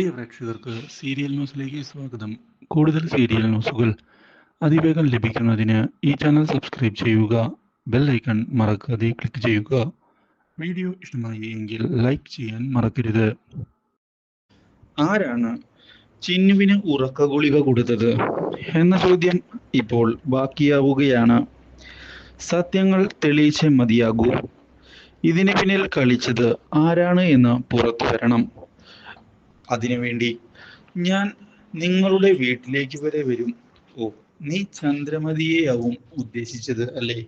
പ്രിയ പ്രേക്ഷകർക്ക് സീരിയൽ ന്യൂസിലേക്ക് സ്വാഗതം. കൂടുതൽ സീരിയൽ ന്യൂസുകൾ അതിവേഗം ലഭിക്കുന്നതിന് ഈ ചാനൽ സബ്സ്ക്രൈബ് ചെയ്യുക ബെൽ ഐക്കൺ മറക്കാതെ ക്ലിക്ക് ചെയ്യുക. വീഡിയോ ഇഷ്ടമായി എങ്കിൽ ലൈക്ക് ചെയ്യാൻ മറക്കരുത്. ആരാണ് ചിന്നുവിന് ഉറക്ക ഗുളിക കൊടുത്തത് എന്ന ചോദ്യം ഇപ്പോൾ ബാക്കിയാവുകയാണ്. സത്യങ്ങൾ തെളിയിച്ചേ മതിയാകൂ. ഇതിന് പിന്നിൽ കളിച്ചത് ആരാണ് എന്ന് പുറത്തു വരണം. അതിനുവേണ്ടി ഞാൻ നിങ്ങളുടെ വീട്ടിലേക്ക് വരെ വരും. ഓ നീ ചന്ദ്രമതിയെയാവും ഉദ്ദേശിച്ചത് അല്ലേ?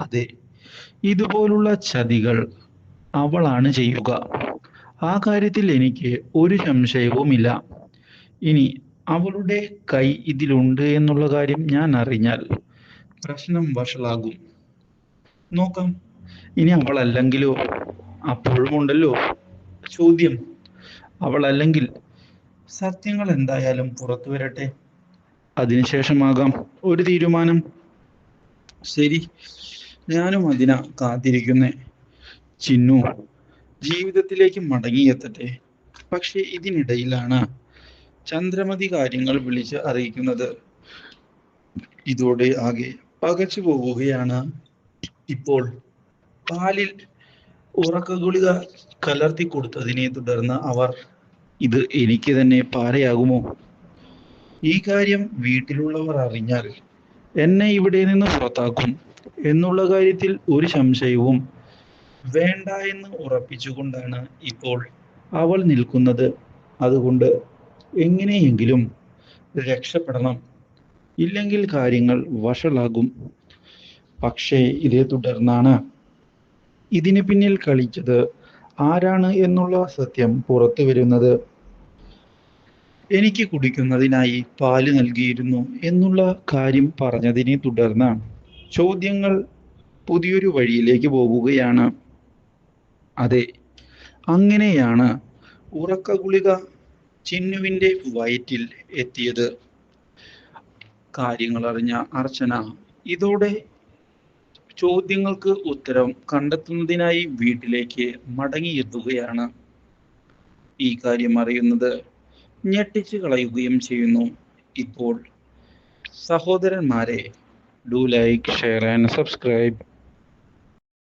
അതെ ഇതുപോലുള്ള ചതികൾ അവളാണ് ചെയ്യുക. ആ കാര്യത്തിൽ എനിക്ക് ഒരു സംശയവുമില്ല. ഇനി അവളുടെ കൈ ഇതിലുണ്ട് എന്നുള്ള കാര്യം ഞാൻ അറിഞ്ഞാൽ പ്രശ്നം വഷളാകും. നോക്കാം. ഇനി അവളല്ലെങ്കിലോ? അപ്പോഴും ഉണ്ടല്ലോ ചോദ്യം അല്ലെങ്കിൽ സത്യങ്ങൾ എന്തായാലും പുറത്തു വരട്ടെ. അതിനുശേഷമാകാം ഒരു തീരുമാനം. ശരി. ഞാനും അതിനാ കാത്തിരിക്കുന്നേ. ചിന്നു ജീവിതത്തിലേക്ക് മടങ്ങിയെത്തട്ടെ. പക്ഷെ ഇതിനിടയിലാണ് ചന്ദ്രമതി കാര്യങ്ങൾ വിളിച്ച് അറിയിക്കുന്നത്. ഇതോടെ ആകെ പകച്ചു പോവുകയാണ് ഇപ്പോൾ. പാലിൽ ഉറക്ക ഗുളിക കലർത്തി കൊടുത്തതിനെ തുടർന്ന് അവർ ഇത് എനിക്ക് തന്നെ പാരയാകുമോ? ഈ കാര്യം വീട്ടിലുള്ളവർ അറിഞ്ഞാൽ എന്നെ ഇവിടെ നിന്ന് പുറത്താക്കും എന്നുള്ള കാര്യത്തിൽ ഒരു സംശയവും വേണ്ട എന്ന് ഉറപ്പിച്ചുകൊണ്ടാണ് ഇപ്പോൾ അവൾ നിൽക്കുന്നത്. അതുകൊണ്ട് എങ്ങനെയെങ്കിലും രക്ഷപ്പെടണം. ഇല്ലെങ്കിൽ കാര്യങ്ങൾ വഷളാകും. പക്ഷേ ഇതേ തുടർന്നാണ്. ഇതിന് പിന്നിൽ കളിച്ചത് ആരാണ് എന്നുള്ള സത്യം പുറത്തു വരുന്നത്. എനിക്ക് കുടിക്കുന്നതിനായി പാൽ നൽകിയിരുന്നു എന്നുള്ള കാര്യം പറഞ്ഞതിനെ തുടർന്ന് ചോദ്യങ്ങൾ പുതിയൊരു വഴിയിലേക്ക് പോകുകയാണ്. അതെ അങ്ങനെയാണ് ഉറക്ക ഗുളിക ചിന്നുവിന്റെ വയറ്റിൽ എത്തിയത്. കാര്യങ്ങൾ അറിഞ്ഞ അർച്ചന ഇതോടെ ചോദ്യങ്ങൾക്ക് ഉത്തരം കണ്ടെത്തുന്നതിനായി വീട്ടിലേക്ക് മടങ്ങിയെത്തുകയാണ് ഈ കാര്യം അറിയുന്നത്. ഞെട്ടിച്ചു കളയുകയും ചെയ്യുന്നു. ഇപ്പോൾ സഹോദരന്മാരെ do like share and subscribe